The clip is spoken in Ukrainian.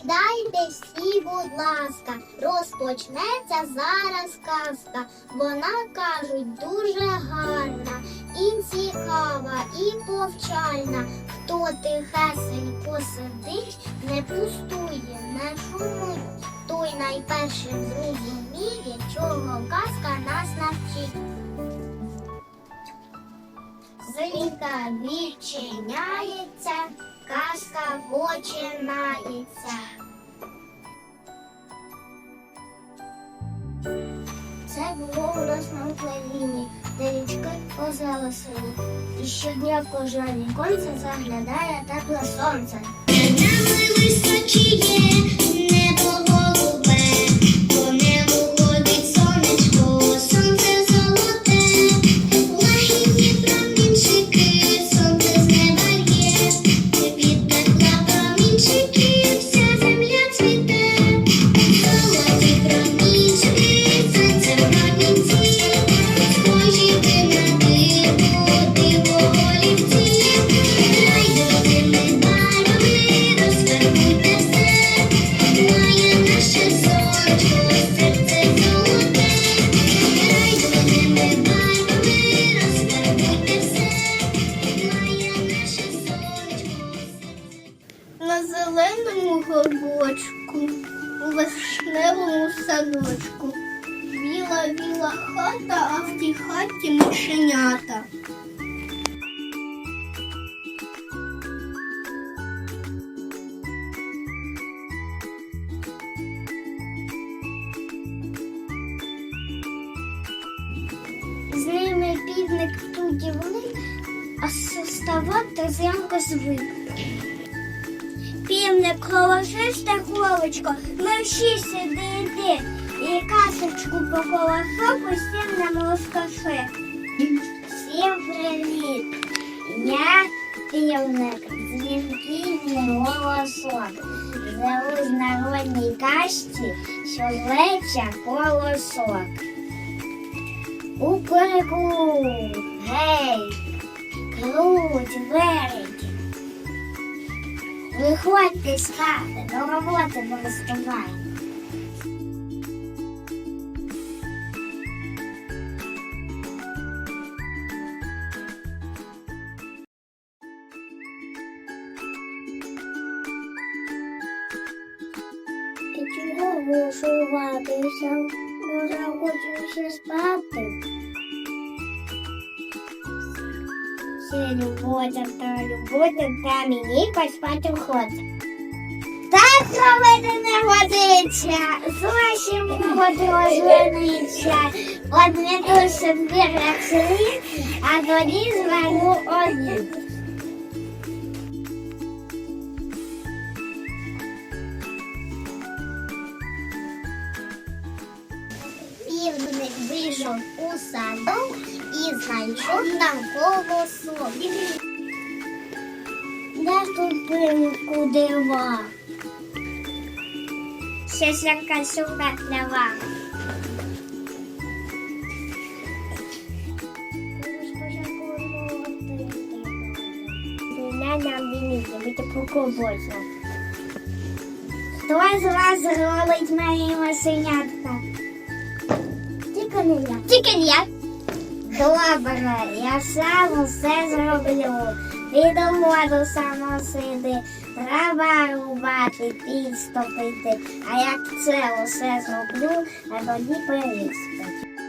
Сідайте всі, будь ласка, розпочнеться зараз казка. Вона кажуть дуже гарна, і цікава, і повчальна. Хто тихесенько сидить, не пустує, не шумить. Той найпершим зрозуміє, чого казка нас навчить. Зрінка відчиняється, казка починається. Україні, де річки озера сині. І щодня в кожне віконце заглядає тепле сонце. Нами височіє небо Зеленому горбочку, у вишневому садочку. Біла біла хата, а в тій хаті мишенята. З ними півник тут дівник, а ставати зранку звик. Півник хловочко, мерщій сиди йди, і касочку по колосок усім нам. Всім привіт! Я півник, мій голосок. Живу в народній кашці, що зветься колосок. Кукурику, гей, круть, верить. Виходьте з хати, до роботи не виступай. Ти чого вишиватися? Може, хочу ще спати? Любовь, та любов, та мені поспати охота. Так робити не годиться, зовсім хочу ожениться. Одне душе як слід, а тоді зверну один. Півник вийшов у садок і знайшов там колосок. Де пилку дива? Ще ж якась сука трава. Нам. Хто з вас ролить мої масенятка? Тільки не я. Тільки не я. Добре, я сам усе зроблю. Від воду самосиди, треба рубати, підступити. А як це усе зроблю, а тоді переспати.